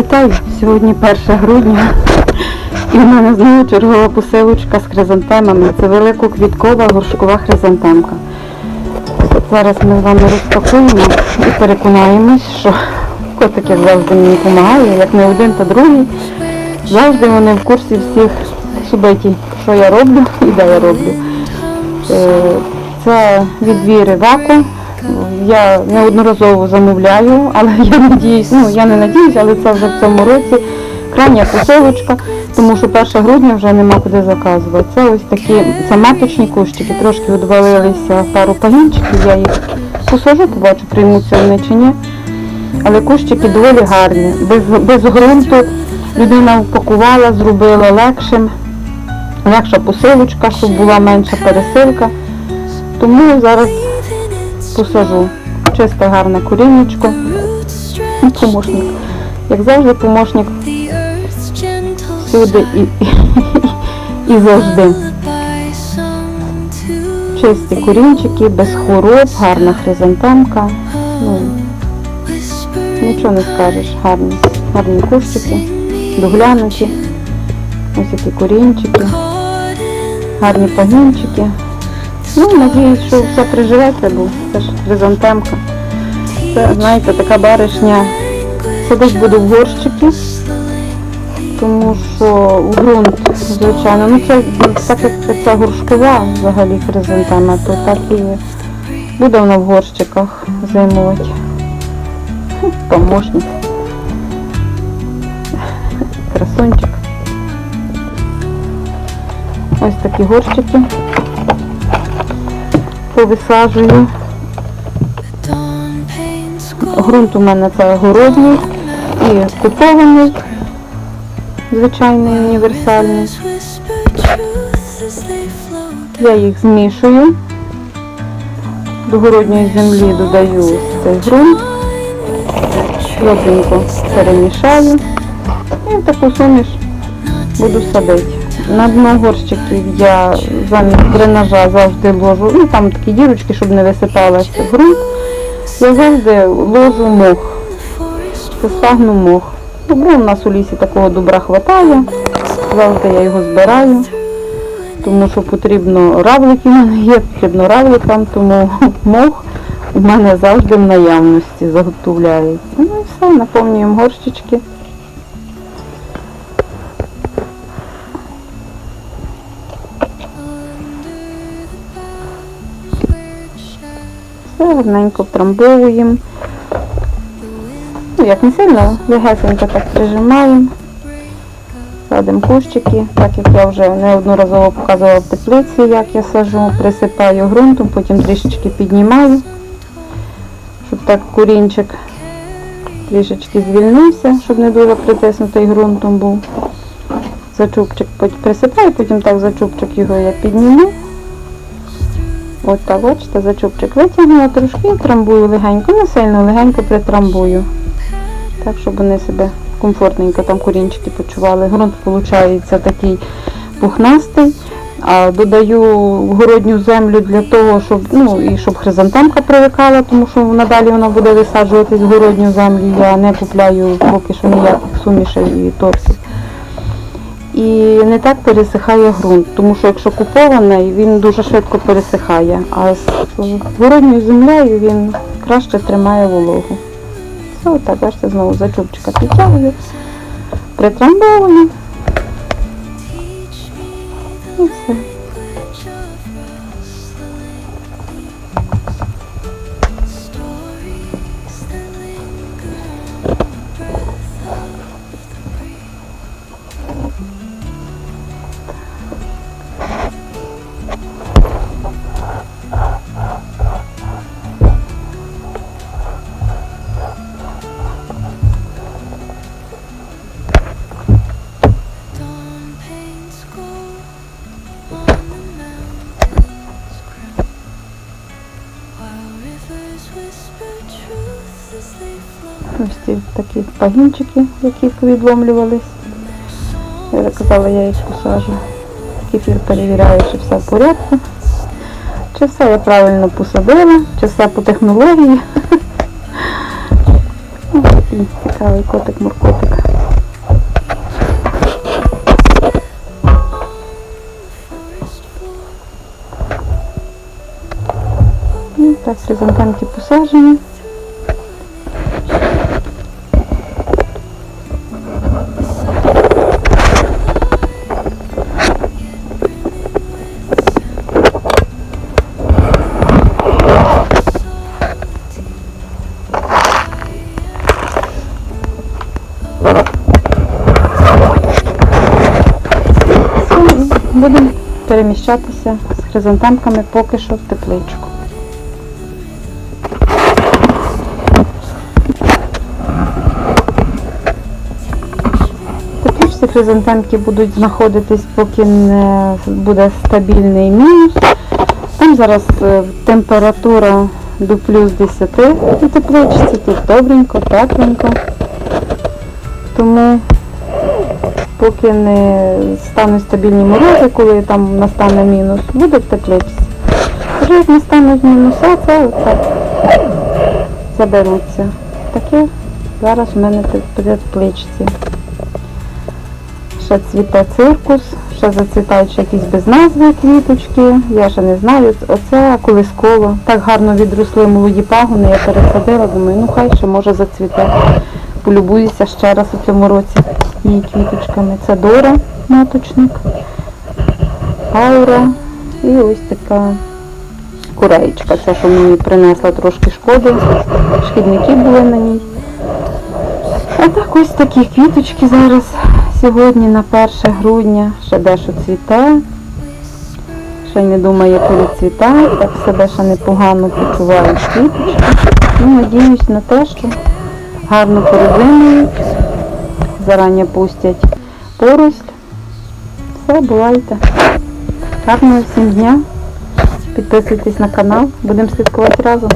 Вітаю! Сьогодні 1 грудня. І в мене знову чергова посилочка з хризантемами. Це великоквіткова горшкова хризантемка. Зараз ми з вами розпакуємо і переконаємось, що котик, як завжди, мені допомагає, як не один, то другий. Завжди вони в курсі всіх субетій, що я роблю і де я роблю. Е, Це відбір ваку. Я неодноразово замовляю, але я надіюсь, ну я не надіюсь, але це вже в цьому році крайня посилочка, тому що 1 грудня вже нема куди заказувати. Це ось такі це маточні кущики, трошки відвалилися пару пагінчиків, я їх посажу, побачу, приймуться вони чи ні. Але кущики доволі гарні. Без, без ґрунту людина упакувала, зробила легшим, легша посилочка, щоб була менша пересилка. Тому зараз посажу. Чисте гарне корінечко. І помощник. Як завжди, помощник всюди і, і, і завжди. Чисті корінчики, без хвороб, гарна хризантемка. Ну, нічого не скажеш, гарні. Гарні кущики, доглянуті. Ось які корінчики, гарні пагінчики. Ну, надіюсь, що все приживеться, бо це ж хризантемка. Це, знаєте, така баришня садить буде в горщики, тому що ґрунт, звичайно, ну це так як це горшкова взагалі хризантема, то так і буде вона в горщиках зимувати. Помощник. Красунчик. Ось такі горщики повисаджую. Грунт у мене це городній і купований, звичайний універсальний. Я їх змішую. До городньої землі додаю цей ґрунт, добренько перемішаю і в таку суміш буду садити. На дно горщиків я замість дренажа завжди ложу, ну там такі дірочки, щоб не висипалася ґрунт. Я завжди ложу мох, стагну мох. Бо у нас у лісі такого добра хватає, завжди я його збираю, тому що потрібно равлики в мене є, потрібно равликам, тому мох у мене завжди в наявності заготовляється. Ну і все, наповнюємо горщички. Все гарненько втрамбовуємо. Ну, як не сильно, легесенько так прижимаємо. Садимо кущики, так як я вже неодноразово показувала в теплиці, як я сажу, присипаю ґрунтом, потім трішечки піднімаю, щоб так курінчик трішечки звільнився, щоб не дуже притиснутий ґрунтом був. Зачубчик потім присипаю, потім так зачубчик його я підніму. От так, бачите, зачубчик витягнула трошки і трамбую легенько, не сильно легенько притрамбую. Так, щоб вони себе комфортненько там корінчики почували. Грунт виходить такий пухнастий. А додаю городню землю для того, щоб ну і щоб хризантемка привикала, тому що надалі вона буде висаджуватись в городню землю. Я не купляю поки що ніяких сумішей і торфів. І не так пересихає ґрунт, тому що якщо купований, він дуже швидко пересихає, а з городньою землею він краще тримає вологу. Все, отак, бачите, знову зачубчика підтягую, притрамбовую. Ось ці такі пагінчики, які відломлювались. Я казала, я їх посажу. Кефір перевіряю, чи все в порядку. Чи все я правильно посадила, чи все по технології. І цікавий котик-моркотик. Ну, так, хризантемки посаджені. Переміщатися з хризантемками поки що в тепличку. Тепличці хризантемки будуть знаходитись, поки не буде стабільний мінус. Там зараз е, температура до плюс 10 у тепличці, тут добренько, тепленько. Тому поки не стануть стабільні морози, коли там настане мінус, буде теплиці. Вже як настануть мінуса, це так заберуться. Таке зараз в мене тепличці. Ще цвіте циркус, ще зацвітають ще якісь без назви квіточки. Я ще не знаю. Оце колисково. Так гарно відросли молоді пагони, я пересадила, думаю, ну хай ще може зацвіте. Полюбуюся ще раз у цьому році її квіточками. Це Дора, маточник, Аура і ось така куреєчка. Це, що мені принесла трошки шкоди. Шкідники були на ній. А так ось такі квіточки зараз сьогодні на 1 грудня. Ще дещо цвіте. Ще не думає перецвітати, так себе ще непогано почувають квіточки. Ну, надіюсь на те, що гарно порозуміють, зарані пустять порость. Все, бувайте. Гарного всім дня. Підписуйтесь на канал, будемо слідкувати разом.